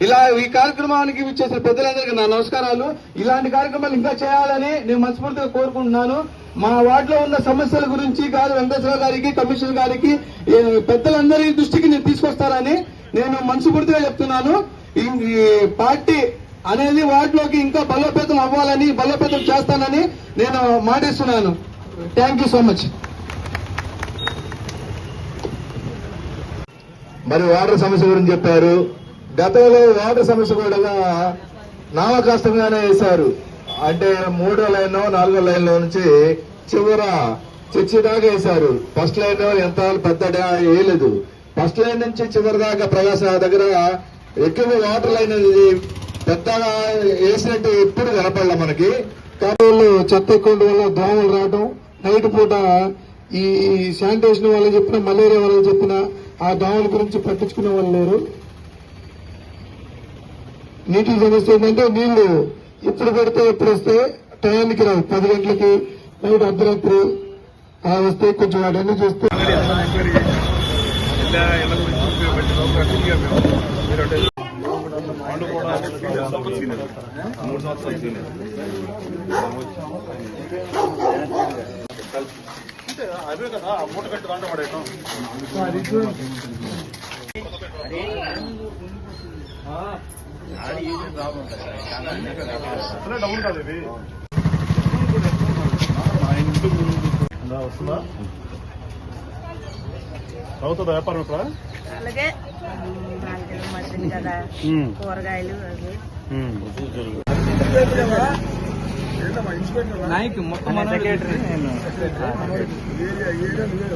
ఇలా ఈ కార్యక్రమానికి ఇచ్చేసిన పెద్దలందరికీ నా నమస్కారాలు. ఇలాంటి కార్యక్రమాలు ఇంకా చేయాలని నేను మనస్ఫూర్తిగా కోరుకుంటున్నాను. మా వార్డులో ఉన్న సమస్యల గురించి కాదు వెంకటేశ్వర గారికి కమిషనర్ గారికి పెద్దలందరి దృష్టికి నేను తీసుకొస్తారని నేను మనస్ఫూర్తిగా చెప్తున్నాను. ఈ- పార్టీ అనేది వార్డులోకి ఇంకా బలోపేతం అవ్వాలని బలోపేతం చేస్తానని నేను మాటిస్తున్నాను. థ్యాంక్ యూ సో మచ్ మరి వాటర్ సమస్య గురించి చెప్పారు. గతంలో వాటర్ సమస్య కూడా నామకాస్తంగానే వేశారు. అంటే మూడో లైన్ నాలుగో లైన్లో నుంచి చివర చర్చి దాకా వేశారు. ఫస్ట్ లైన్ ఎంత పెద్ద వేయలేదు. ఫస్ట్ లైన్ నుంచి చివరి దాకా ప్రకాశ దగ్గర ఎక్కువ వాటర్ లైన్ అనేది పెద్దగా వేసినట్టు ఎప్పుడు కనపడలే మనకి. కాలువల్లో చెత్త ఎక్కువ వల్ల దోమలు రావడం నైట్ పూట ఈ శానిటేషన్ వాళ్ళని చెప్పిన మలేరియా వాళ్ళని చెప్పిన ఆ దోమల గురించి పట్టించుకునే వాళ్ళు లేరు. నీటి సమస్య ఏంటంటే నీళ్ళు ఇప్పుడు పడితే ఎప్పుడు వస్తే టయానికి రావు. పది గంటలకి నైట్ అర్ధరాత్రి వస్తే కొంచెం వాటన్నీ చూస్తే అవే కదా మూట కట్టి దాంట్లో పడేయటం. కాదు ఇవి వస్తుందా? అవుతుందా వ్యాపారం ఇక్కడ అలాగే. కదా. కూరగాయలు అవి.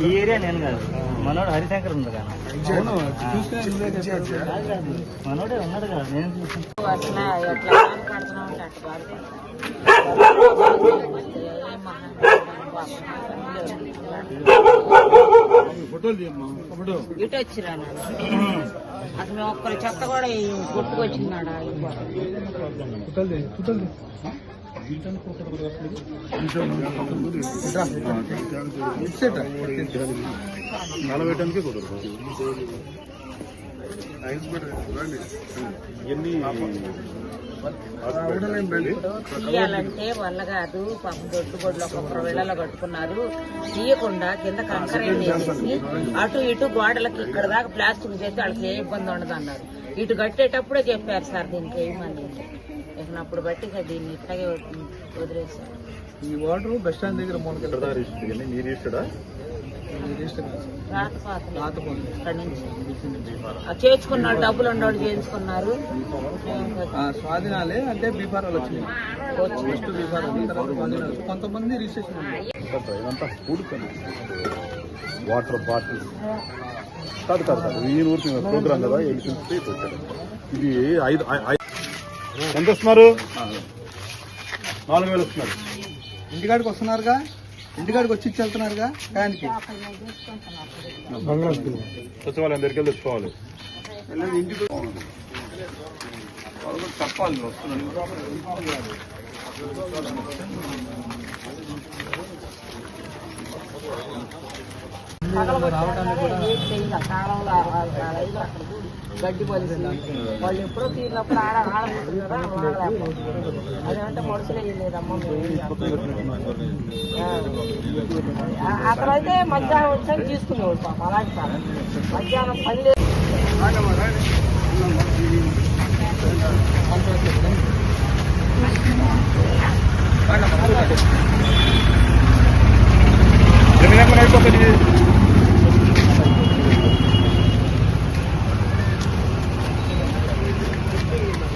ఈ ఏరియా నేను కాదు. మనోడు హరిశంకర్ ఉంది కదా. మనోడే ఉన్నాడు కదా నేను ఇటు వచ్చిరా అసలు మేము ఒక్కరి చెత్త కూడా కొట్టుకొచ్చిందాడా నలవేయడానికి కుదరదు తీయాలంటే వల్ల కాదు. పాపం దొడ్డు గొడ్లు ఒక వేళలో కట్టుకున్నారు. తీయకుండా కింద కంకర వేసేసి అటు ఇటు గోడలకి ఇక్కడ దాకా ప్లాస్టిక్ చేస్తే వాళ్ళకి ఏ ఇబ్బంది ఉండదు అన్నారు. ఇటు కట్టేటప్పుడే చెప్పారు సార్ దీనికి ఏమని ఇక అప్పుడు బట్టి ఇక దీన్ని ఇట్లాగే వదిలి- వదిలేశారు. ఈ వాటర్ బస్ స్టాండ్ దగ్గర చేర్చుకున్నారు డబ్బులు ఉన్నోళ్ళు చేయించుకున్నారు. స్వాధీనాలే అంటే బీఫారాలు వచ్చినాయి. వచ్చి ఫస్ట్ బీఫారాలు తర్వాత స్వాధీనాలు కొంతమంది రిజిస్ట్రేషన్ వాటర్ బాటిల్స్. కాదు కాదు కాదు ఈ ఊరికి ప్రోగ్రామ్ కదా పెట్టారు ఇది ఐదు ఎంత వస్తున్నారు నాలుగు వేలు వస్తున్నారు. ఇంటికాడికి వస్తున్నారుగా? ఇంటికాడికి వచ్చి ఇచ్చి వెళ్తున్నారుగా టయానికి సచివాలయం దగ్గరికి వెళ్ళి తెచ్చుకోవాలి. ఇంటికి చెప్పాలి గడ్డి పోలీసు వాళ్ళు ఎప్పుడో తీరినప్పుడు ఆడ ఆడలేకపోతున్నారు అదేమంటే మనుషులే లేదమ్మా అక్కడ అయితే మధ్యాహ్నం వచ్చాక తీసుకునేవాడు పాప అలాంటి సార్ మధ్యాహ్నం పని లేదు Terminamos con esto, feliz.